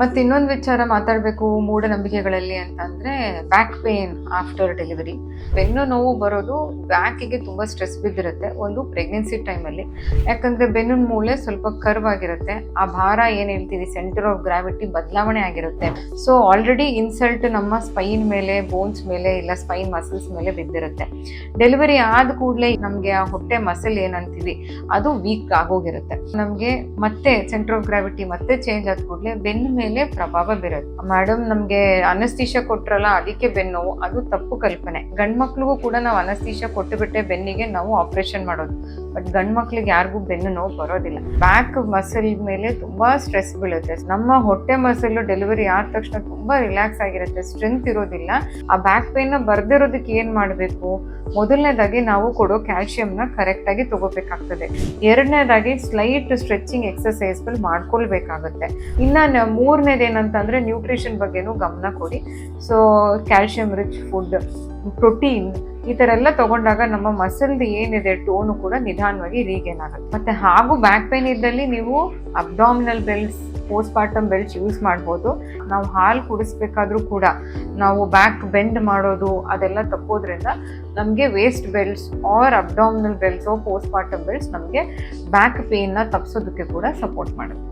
ಮತ್ತೆ ಇನ್ನೊಂದು ವಿಚಾರ ಮಾತಾಡಬೇಕು ಮೂಢನಂಬಿಕೆಗಳಲ್ಲಿ ಅಂತಂದ್ರೆ ಬ್ಯಾಕ್ ಪೇನ್ ಆಫ್ಟರ್ ಡೆಲಿವರಿ ಬೆನ್ನು ನೋವು ಬರೋದು ಬ್ಯಾಕಿಗೆ ತುಂಬಾ ಸ್ಟ್ರೆಸ್ ಬಿದ್ದಿರುತ್ತೆ ಒಂದು ಪ್ರೆಗ್ನೆನ್ಸಿ ಟೈಮಲ್ಲಿ ಯಾಕಂದ್ರೆ ಬೆನ್ನಿನ ಮೂಳೆ ಸ್ವಲ್ಪ ಕರ್ವ್ ಆಗಿರುತ್ತೆ, ಆ ಭಾರ ಏನು ಹೇಳ್ತೀವಿ ಸೆಂಟರ್ ಆಫ್ ಗ್ರಾವಿಟಿ ಬದಲಾವಣೆ ಆಗಿರುತ್ತೆ. ಸೊ ಆಲ್ರೆಡಿ ಇನ್ಸಲ್ಟ್ ನಮ್ಮ ಸ್ಪೈನ್ ಮೇಲೆ ಬೋನ್ಸ್ ಮೇಲೆ, ಇಲ್ಲ ಸ್ಪೈನ್ ಮಸಲ್ಸ್ ಮೇಲೆ ಬಿದ್ದಿರುತ್ತೆ. ಡೆಲಿವರಿ ಆದ ಕೂಡಲೇ ನಮಗೆ ಆ ಹೊಟ್ಟೆ ಮಸಲ್ ಏನಂತೀವಿ, ಅದು ವೀಕ್ ಆಗೋಗಿರುತ್ತೆ. ನಮಗೆ ಮತ್ತೆ ಸೆಂಟರ್ ಆಫ್ ಗ್ರಾವಿಟಿ ಮತ್ತೆ ಚೇಂಜ್ ಆದ ಕೂಡಲೇ ಬೆನ್ನು ಮೇಲೆ ಪ್ರಭಾವ ಬೀರುತ್ತೆ. ಮೇಡಮ್ ನಮಗೆ ಅನಸ್ತೀಶ ಕೊಟ್ರಲ್ಲ, ಅದಕ್ಕೆ ಬೆನ್ನೋವು ಅದು ತಪ್ಪು ಕಲ್ಪನೆ. ಗಂಡ್ ಮಕ್ಳಿಗೂ ಕೂಡ ನಾವು ಅನಸ್ತೀಶ ಕೊಟ್ಟುಬಿಟ್ಟೆ ಬೆನ್ನಿಗೆ ನಾವು ಆಪರೇಷನ್ ಮಾಡೋದು. ಬಟ್ ಗಂಡ್ ಮಕ್ಳಿಗೆ ಯಾರಿಗೂ ಬೆನ್ನು ನೋವು ಬರೋದಿಲ್ಲ. ಬ್ಯಾಕ್ ಮಸಲ್ ಮೇಲೆ ತುಂಬಾ ಸ್ಟ್ರೆಸ್ ಬೀಳುತ್ತೆ. ನಮ್ಮ ಹೊಟ್ಟೆ ಮಸಲ್ ಡೆಲಿವರಿ ಆದ ತಕ್ಷಣ ತುಂಬಾ ರಿಲ್ಯಾಕ್ಸ್ ಆಗಿರುತ್ತೆ. ಸ್ಟ್ರೆಂತ್ ಇರೋದಿಲ್ಲ. ಆ ಬ್ಯಾಕ್ ಪೇನ್ನ ಬರ್ದಿರೋದಕ್ಕೆ ಏನ್ ಮಾಡಬೇಕು? ಮೊದಲನೇದಾಗಿ ನಾವು ಕೊಡೋ ಕ್ಯಾಲ್ಸಿಯಂನ ಕರೆಕ್ಟ್ ಆಗಿ ತಗೋಬೇಕಾಗ್ತದೆ. ಎರಡನೇದಾಗಿ ಸ್ಲೈಟ್ ಸ್ಟ್ರೆಚಿಂಗ್ ಎಕ್ಸಸೈಸ್ಗಳು ಮಾಡ್ಕೊಳ್ಬೇಕಾಗುತ್ತೆ. ಇನ್ನ ಮೂರನೇದೇನಂತಂದ್ರೆ ನ್ಯೂಟ್ರಿಷನ್ ಬಗ್ಗೆನೂ ಗಮನ ಕೊಡಿ. So calcium rich food protein ಈ ಥರ ಎಲ್ಲ ತಗೊಂಡಾಗ ನಮ್ಮ ಮಸಲ್ದು ಏನಿದೆ ಟೋನು ಕೂಡ ನಿಧಾನವಾಗಿ ರೀಗೇನ್ ಆಗುತ್ತೆ. ಮತ್ತೆ ಹಾಗೂ ಬ್ಯಾಕ್ ಪೇನ್ ಇದ್ದಲ್ಲಿ ನೀವು abdominal belts postpartum belts use ಮಾಡ್ಬೋದು. ನಾವು ಹಾಲು ಕುಡಿಸ್ಬೇಕಾದ್ರೂ ಕೂಡ ನಾವು ಬ್ಯಾಕ್ ಬೆಂಡ್ ಮಾಡೋದು ಅದೆಲ್ಲ ತಪ್ಪೋದ್ರಿಂದ ನಮಗೆ waist belts or abdominal belts postpartum belts ನಮಗೆ ಬ್ಯಾಕ್ ಪೇನ್ನ ತಪ್ಪಿಸೋದಕ್ಕೆ ಕೂಡ ಸಪೋರ್ಟ್ ಮಾಡುತ್ತೆ.